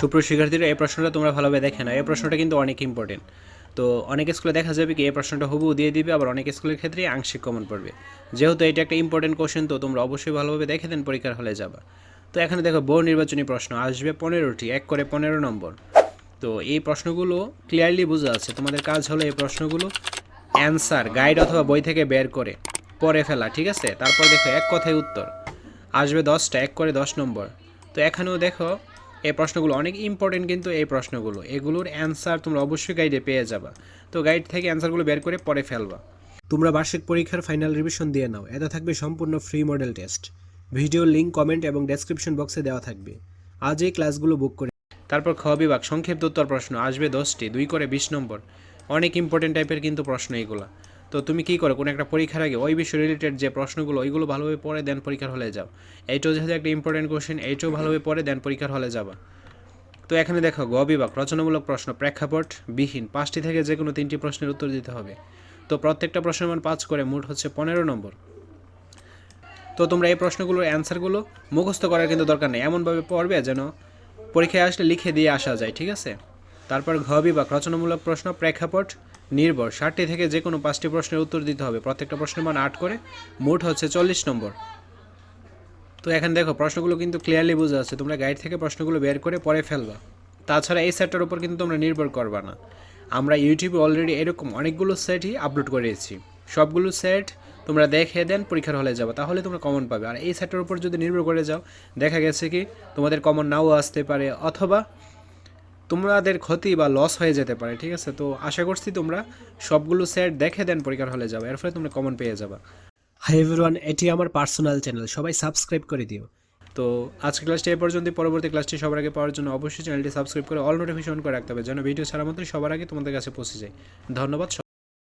সুপ্রিয় শিক্ষার্থীরা, এই প্রশ্নটা তোমরা ভালোভাবে দেখে না এই প্রশ্নটা কিন্তু অনেক ইম্পর্টেন্ট তো অনেক স্কুলে দেখা যাবে কি, এই প্রশ্নটা হুবহু দিয়ে দিবে, আবার অনেক স্কুলের ক্ষেত্রে আংশিক কমন পড়বে। যেহেতু এটা একটা ইম্পর্টেন্ট কোশ্চেন তো তোমরা অবশ্যই ভালোভাবে দেখে দেন পরীক্ষার হলে যাবা। তো এখানে দেখো, বহু নির্বাচনী প্রশ্ন, আসবে পনেরোটি, এক করে পনেরো নম্বর। তো এই প্রশ্নগুলো ক্লিয়ারলি বোঝা আছে। তোমাদের কাজ হলো এই প্রশ্নগুলো অ্যান্সার গাইড অথবা বই থেকে বের করে পরে ফেলা, ঠিক আছে? তারপর দেখো, এক কথায় উত্তর। আসবে দশটা, এক করে দশ নম্বর। তো এখানেও দেখো এই প্রশ্নগুলো, অনেক ইম্পর্টেন্ট কিন্তু এই প্রশ্নগুলো। এগুলোর অ্যান্সার তোমরা অবশ্যই গাইডে পেয়ে যাবা। তো গাইড থেকে অ্যান্সারগুলো বের করে পরে ফেলবা। তোমরা বার্ষিক পরীক্ষার ফাইনাল রিভিশন দিয়ে নাও। এটা থাকবে সম্পূর্ণ free model test video link comment এবং ডেসক্রিপশন বক্সে দেওয়া থাকবে। আজ এই ক্লাসগুলো বুক করে তারপর খ বিভাগ সংক্ষিপ্ত উত্তর প্রশ্ন। আসবে দশটি, দুই করে বিশ নম্বর। অনেক ইম্পর্টেন্ট টাইপের কিন্তু প্রশ্ন এগুলো। তো তুমি কী করো? কোনো একটা পরীক্ষার আগে ওই বিষয় রিলেটেড যে প্রশ্নগুলো, ওইগুলো ভালোভাবে পড়ে দেন পরীক্ষার হলে যাও এইটাও যেহেতু একটা ইম্পর্টেন্ট কোশ্চেন এইটাও ভালোভাবে পড়ে দেন পরীক্ষার হলে যাবা। তো এখানে দেখো, গ বিভাগ, রচনামূলক প্রশ্ন, প্রেক্ষাপট বিহীন, পাঁচটি থেকে যে কোনো তিনটি প্রশ্নের উত্তর দিতে হবে। তো প্রত্যেকটা প্রশ্নের মান পাঁচ করে, মোট হচ্ছে পনেরো নম্বর। তো তোমরা এই প্রশ্নগুলোর অ্যান্সারগুলো মুখস্থ করার কিন্তু দরকার নেই। এমনভাবে পড়বে যেন পরীক্ষায় আসলে লিখে দিয়ে আসা যায়, ঠিক আছে? তারপর ঘ বিভাগ রচনামূলক প্রশ্ন, প্রেক্ষাপট, নির্ভর, ষাটটি থেকে যে কোনো পাঁচটি প্রশ্নের উত্তর দিতে হবে। প্রত্যেকটা প্রশ্নের মান আট করে। মোট হচ্ছে চল্লিশ নম্বর। তো এখানে দেখো, প্রশ্নগুলো কিন্তু ক্লিয়ারলি বোঝা আছে। তোমরা গাইড থেকে প্রশ্নগুলো বের করে পরে ফেলবা। তাছাড়া এই সেটটার উপর কিন্তু তোমরা নির্ভর করবা না। আমরা ইউটিউবে অলরেডি এরকম অনেকগুলো সেটই আপলোড করেছি। সবগুলো সেট তোমরা দেখে দেন পরীক্ষার হলে যাব। তাহলে তোমরা কমন পাবে। আর এই সেটটার উপর যদি নির্ভর করে যাও, দেখা গেছে কি, তোমাদের কমন নাও আসতে পারে। অথবা তোমাদের ক্ষতি বা লস হয়ে যেতে পারে, ঠিক আছে? তো আশা করছি তোমরা সবগুলো সেট দেখে দেন পরীক্ষার হলে যাবে। এর ফলে তোমরা কমন পেয়ে যাবা। হাই এভরিওয়ান এটি আমার পার্সোনাল চ্যানেল সবাই সাবস্ক্রাইব করে দিও। তো আজকে ক্লাসটি এ পর্যন্ত পরবর্তী ক্লাসটি সবার আগে পাওয়ার জন্য অবশ্যই চ্যানেলটি সাবস্ক্রাইব করে অল নোটিফিকেশন করে রাখতে হবে, যেন ভিডিও ছাড়া মাত্রই সবার আগে তোমাদের কাছে পৌঁছে যায়। ধন্যবাদ